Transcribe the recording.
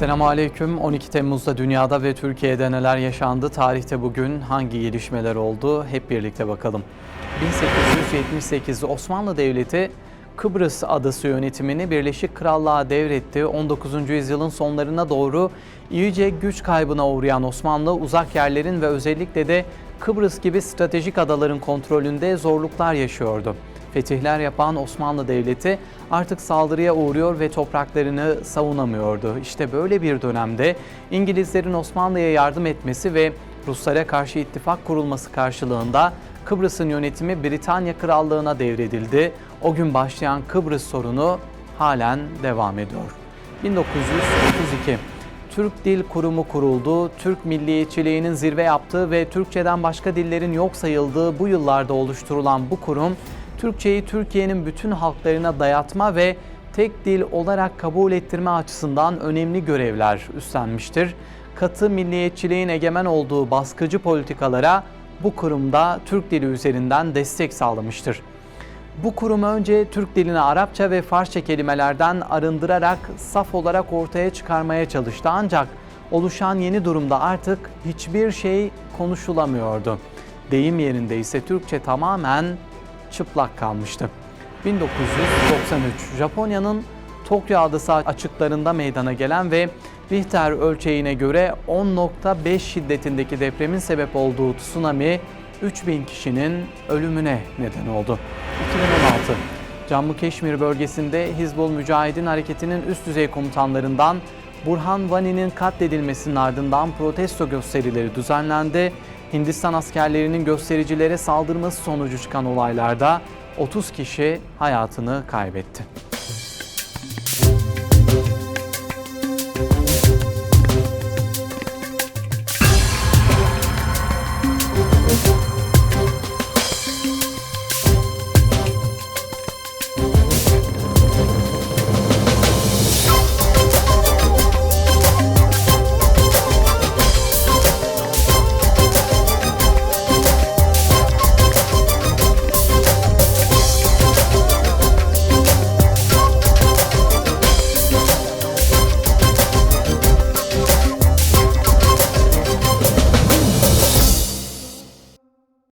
Selamun Aleyküm. 12 Temmuz'da dünyada ve Türkiye'de neler yaşandı? Tarihte bugün hangi gelişmeler oldu? Hep birlikte bakalım. 1878 Osmanlı Devleti Kıbrıs adası yönetimini Birleşik Krallığa devretti. 19. yüzyılın sonlarına doğru iyice güç kaybına uğrayan Osmanlı uzak yerlerin ve özellikle de Kıbrıs gibi stratejik adaların kontrolünde zorluklar yaşıyordu. Fetihler yapan Osmanlı Devleti artık saldırıya uğruyor ve topraklarını savunamıyordu. İşte böyle bir dönemde İngilizlerin Osmanlı'ya yardım etmesi ve Ruslara karşı ittifak kurulması karşılığında Kıbrıs'ın yönetimi Britanya Krallığı'na devredildi. O gün başlayan Kıbrıs sorunu halen devam ediyor. 1932 Türk Dil Kurumu kuruldu. Türk milliyetçiliğinin zirve yaptığı ve Türkçeden başka dillerin yok sayıldığı bu yıllarda oluşturulan bu kurum, Türkçeyi Türkiye'nin bütün halklarına dayatma ve tek dil olarak kabul ettirme açısından önemli görevler üstlenmiştir. Katı milliyetçiliğin egemen olduğu baskıcı politikalara bu kurumda Türk dili üzerinden destek sağlamıştır. Bu kurum önce Türk dilini Arapça ve Farsça kelimelerden arındırarak saf olarak ortaya çıkarmaya çalıştı. Ancak oluşan yeni durumda artık hiçbir şey konuşulamıyordu. Deyim yerinde ise Türkçe tamamen çıplak kalmıştı. 1993 Japonya'nın Tokyo adası açıklarında meydana gelen ve Richter ölçeğine göre 10.5 şiddetindeki depremin sebep olduğu tsunami 3000 kişinin ölümüne neden oldu. 2016 Cammu Keşmir bölgesinde Hizbul Mücahidin hareketinin üst düzey komutanlarından Burhan Vani'nin katledilmesinin ardından protesto gösterileri düzenlendi. Hindistan askerlerinin göstericilere saldırması sonucu çıkan olaylarda 30 kişi hayatını kaybetti.